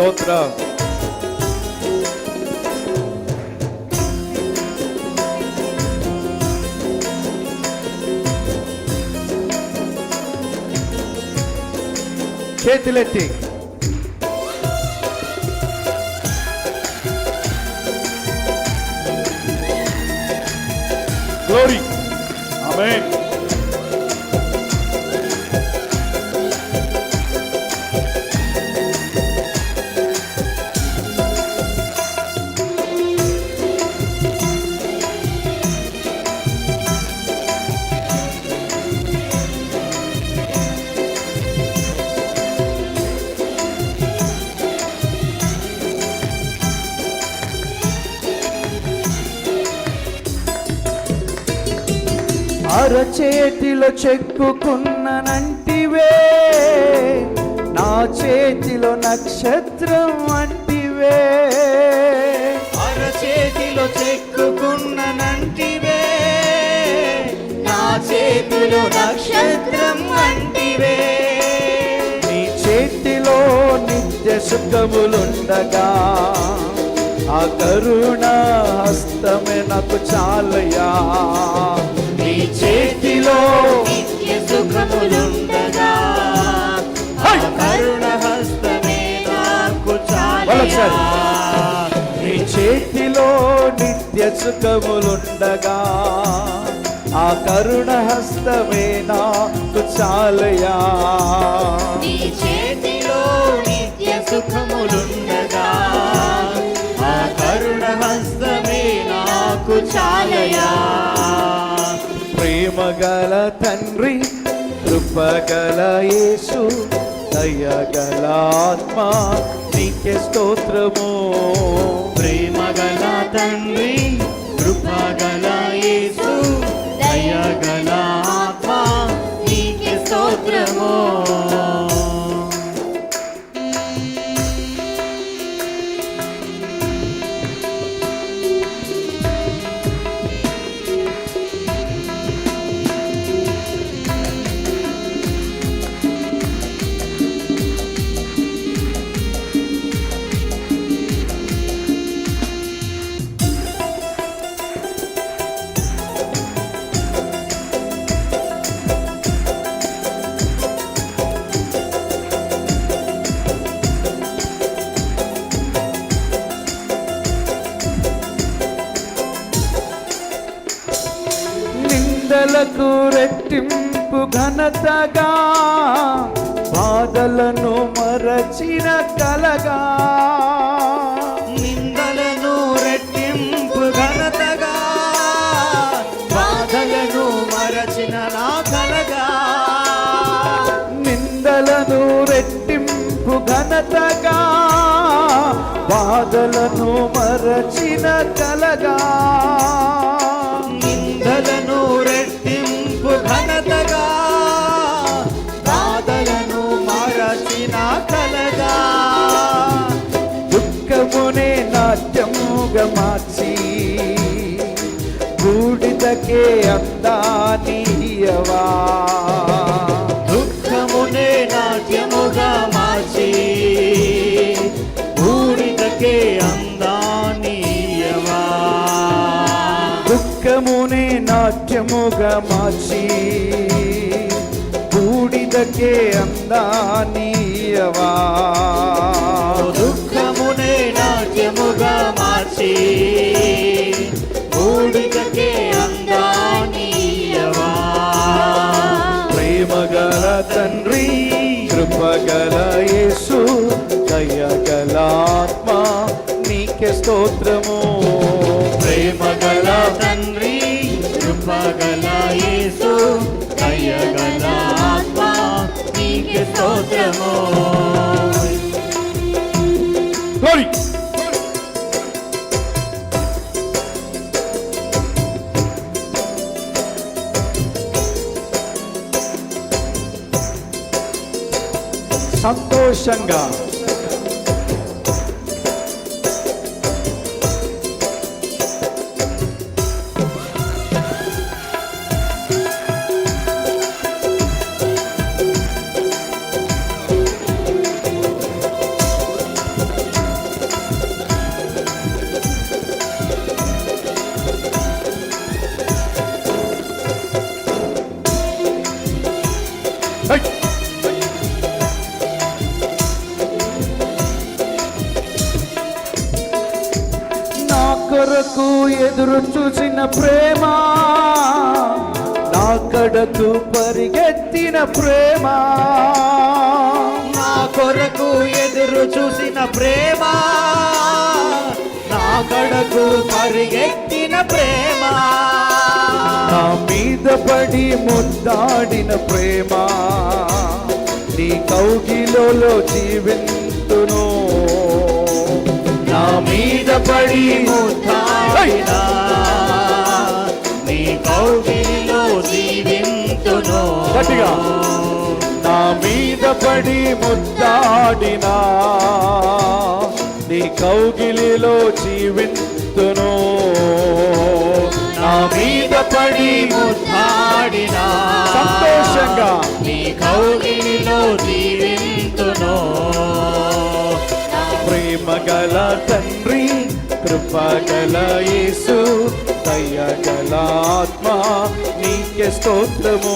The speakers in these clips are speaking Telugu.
స్తోత్రం చేతులెత్తి గ్లోరీ ఆమేన్ అరచేతిలో చెక్కుకున్ననంటివే నా చేతిలో నక్షత్రం అంటివే అరచేతిలో చెక్కుకున్ననంటివే నా చేతిలో నక్షత్రం అంటివే నీ చేతిలో నిత్య సుఖములుండగా. ఆ కరుణ హస్తమే నాకు చాలయా సుఖములుండగా. కరుణ హస్తమే నాకు. చాలయా. నీ చేతిలో నిత్య సుఖములుండగా. ఆ కరుణ హస్తమే నాకు చాలయా. నీ చేతిలో నిత్య సుఖములుండగా ప్రేమగల తండ్రి కృపగల యేసు దయగల ఆత్మ నీకే స్తోత్రము. ప్రేమగల తండ్రి కృపగల యేసు దయగల ఆత్మ నీకే స్తోత్రము. నిందలకు రెట్టింపు ఘనతగా బాధలను మరచిన కలగా. నిందలను రెట్టింపు ఘనతగా బాధలను మరచిన నా కలగా. నిందలను రెట్టింపు ఘనతగా బాధలను మరచిన కలగా. మరచిన కలగా. దుఃఖమునే నాట్యముగా మార్చి బూడిదకే అందానీయవా దుఃఖమునే నాట్యముగా మార్చి బూడిదకే అందానీయవా దుఃఖమునే నాట్యముగా మార్చి బూడిదకే అందానీయవా. దుఃఖమునే నాట్యముగా మార్చి బూడిదకే అందానీయవా. ప్రేమగల తండ్రి కృపగల యేసు దయగల ఆత్మ నీకే స్తోత్రము. ప్రేమగల తండ్రి కృపగల యేసు దయగల నీకే స్తోత్రము గ్లోరీ సంతోషంగా కొరకు ఎదురు చూసిన ప్రేమ నా కడకు పరిగెత్తిన ప్రేమ. నా కొరకు ఎదురు చూసిన ప్రేమ నా కడకు పరిగెత్తిన ప్రేమ. నా మీద పడి ముద్దాడిన ప్రేమ నీ కౌగిలో జీవింతును. మీద పడి ముద్దాడిన నీ కౌగిలిలో జీవింతును. గట్టిగా. నా మీద పడి ముద్దాడినా. నీ కౌగిలిలో జీవింతును. నా మీద పడి ముద్దాడిన. సంతోషంగా. నీ కౌగిలిలో జీవింతును. ప్రేమ తండ్రి కృపగల యేసు దయగల ఆత్మ నీకే స్తోత్రము.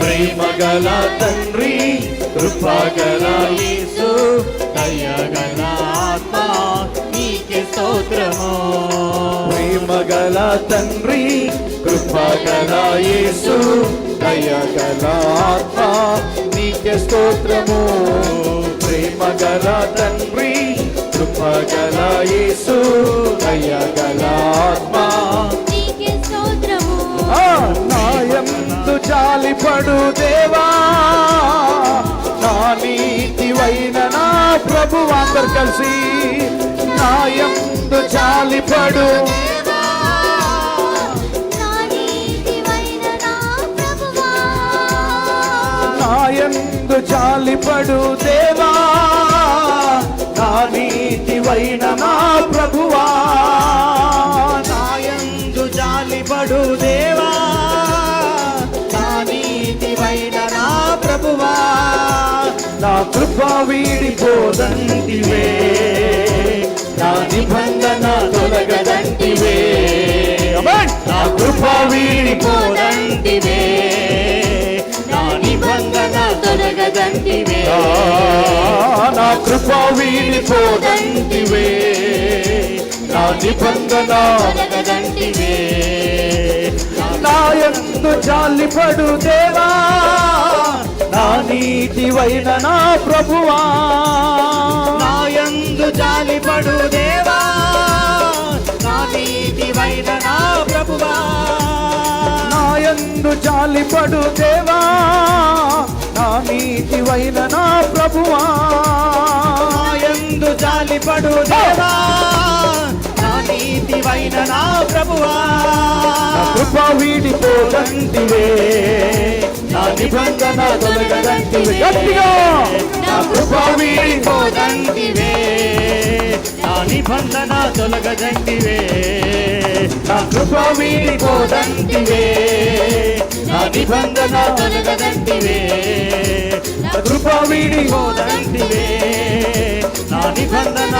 ప్రేమ గల తండ్రి కృపగల యేసు దయగల ఆత్మ నీకే స్తోత్రము. ప్రేమగల తండ్రి కృపగల యేసు దయగల ఆత్మ నీకే స్తోత్రము. ప్రేమగల తండ్రి కృపగల యేసు దయగల ఆత్మ నీకే స్తోత్రము. ఆ, నాయందు జాలిపడు దేవా. నా నీతివైన నా ప్రభు అందరు కలిసి నాయందు జాలిపడు. నాయందు జాలిపడు దేవా. నీతివైన మా ప్రభువా. నాయందు జాలిపడు దేవా. నా నీతివైన నా ప్రభువా. నా కృప వీడిపోదంటివే. నా నిబంధన తొలగదంటివే ఆ, నా కృప వీడిపోదంటివే నా నిబంధన తొలగదంటివే నా యందు జాలిపడు దేవా. నా నీతివైన నా ప్రభువా. నాయందు జాలిపడు దేవా. నా నీతివైన నా ప్రభువా. నా యందు జాలిపడు దేవా. నా నీతివైన నా ప్రభువా నాయందు జాలిపడు దేవా. నా నీతివైన నా ప్రభువా. నా కృప వీడిపోదంటివే. నా నిబంధన తొలగదంటివే. గట్టిగా. నా కృప వీడిపోదంటివే. నా నిబంధన తొలగదంటివే. నా కృప వీడిపోదంటివే నా నిబంధన తొలగదంటివే నా కృప వీడి నా నిబంధన